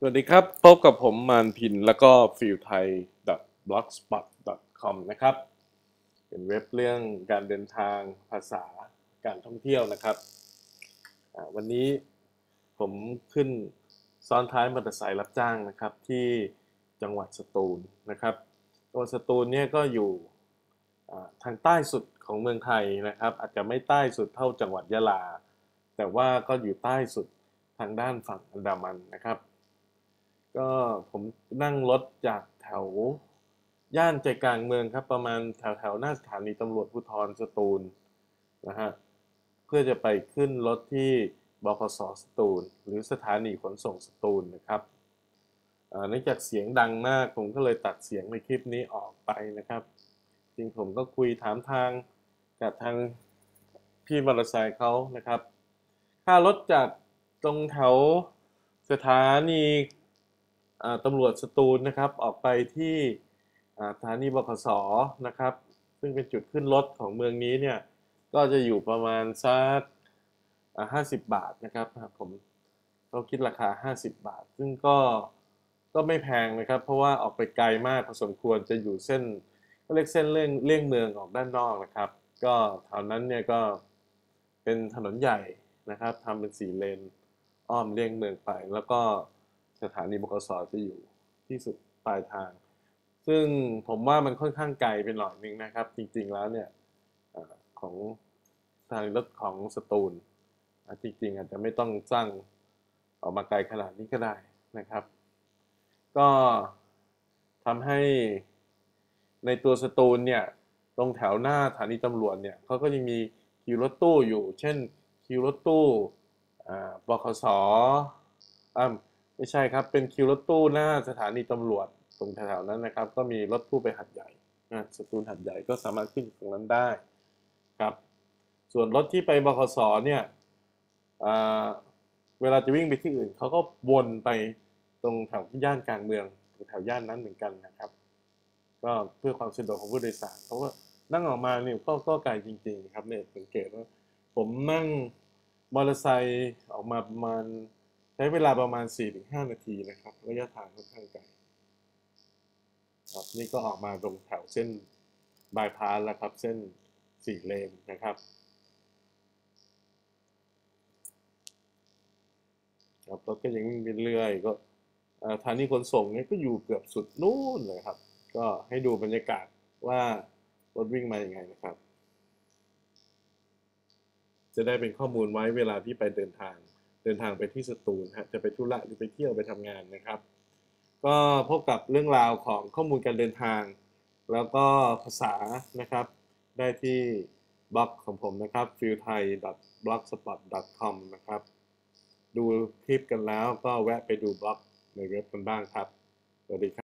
สวัสดีครับ พบกับผมมานพินแล้วก็ฟิลไทย blogspot com นะครับ เป็นเว็บเรื่องการเดินทางภาษาการท่องเที่ยวนะครับ วันนี้ผมขึ้นซ้อนท้ายมอเตอร์ไซค์รับจ้างนะครับ ที่จังหวัดสตูลนะครับจังหวัดสตูลเนี่ยก็อยู่ทางใต้สุดของเมืองไทยนะครับ อาจจะไม่ใต้สุดเท่าจังหวัดยะลา แต่ว่าก็อยู่ใต้สุดทางด้านฝั่งอันดามันนะครับ ก็ผมนั่งรถจากแถว ย่านใจกลางเมืองครับ ประมาณแถวแถวหน้าสถานีตำรวจภูธรสตูลนะฮะเพื่อจะไปขึ้นรถที่บขสสตูล หรือสถานีขนส่งสตูลนะครับเนื่องจากเสียงดังมาก ผมก็เลยตัดเสียงในคลิปนี้ออกไปนะครับ จริงผมก็คุยถามทางกับทางพี่มอเตอร์ไซค์เขานะครับ ค่ารถจากตรงแถวสถานี ตำรวจสตูลนะครับออกไปที่สถานีบขสนะครับ ซึ่งเป็นจุดขึ้นรถของเมืองนี้เนี่ยก็จะอยู่ประมาณสักห้าสิบบาทนะครับผมเขาคิดราคา 50 บาท ซึ่งก็ก็ไม่แพงนะครับ เพราะว่าออกไปไกลมากพอสมควรจะอยู่เส้นก็เรียกเส้นเลี่ยงเลี่ยงเมืองออกด้านนอกนะครับ ก็แถวนั้นเนี่ยก็เป็นถนนใหญ่นะครับทำเป็นสี่เลนอ้อมเลี่ยงเมืองไปแล้วก็ สถานีบขสจะอยู่ที่สุดปลายทาง ซึ่งผมว่ามันค่อนข้างไกลไปหน่อยนึงนะครับ จริงๆแล้วเนี่ยอของสถานีรถของสตูลจริงๆอาจจะไม่ต้องสร้างออกมาไกลขนาดนี้ก็ได้นะครับ ก็ทำให้ในตัวสตูลเนี่ยตรงแถวหน้าสถานีตำรวจเนี่ยเขาก็จะมีคิวรถตู้อยู่ เช่นคิวรถตู้บขสอ่า ไม่ใช่ครับ เป็นคิวรถตู้หน้าสถานีตำรวจตรงแถวๆนั้นนะครับ ก็มีรถตู้ไปหัดใหญ่นะสตูลหัดใหญ่ก็สามารถขึ้นตรงนั้นได้ครับ ส่วนรถที่ไปบขสเนี่ยเวลาจะวิ่งไปที่อื่นเขาก็วนไปตรงแถวย่านกลางเมืองแถวย่านนั้นเหมือนกันนะครับ ก็เพื่อความสะดวกของผู้โดยสารเพราะว่านั่งออกมาเนี่ยก็ก็ไกลจริง ๆ ครับเนี่ยสังเกตว่าผมนั่งมอเตอร์ไซค์ออกมาประมาณ ใช้เวลาประมาณ 4-5 นาทีนะครับระยะทางค่อนข้างไกลครับนี่ก็ออกมาตรงแถวเส้นบายพาสแล้วครับ เส้นสี่เลนนะครับครับรถก็ยังวิ่งไปเรื่อยก็เอ่อสถานีขนส่งเนี่ยก็อยู่เกือบสุดนู่นเลยครับ ก็ให้ดูบรรยากาศว่ารถวิ่งมาอย่างไงนะครับ จะได้เป็นข้อมูลไว้เวลาที่ไปเดินทาง เดินทางไปที่สตูลฮะจะไปธุระหรือไปเที่ยวไปทำงานนะครับ ก็พบกับเรื่องราวของข้อมูลการเดินทาง แล้วก็ภาษานะครับ ได้ที่บล็อกของผมนะครับ f i e l t h a i blogspot com นะครับ ดูคลิปกันแล้วก็แวะไปดูบล็อกในเว็บกันบ้างครับสวัสดีครับ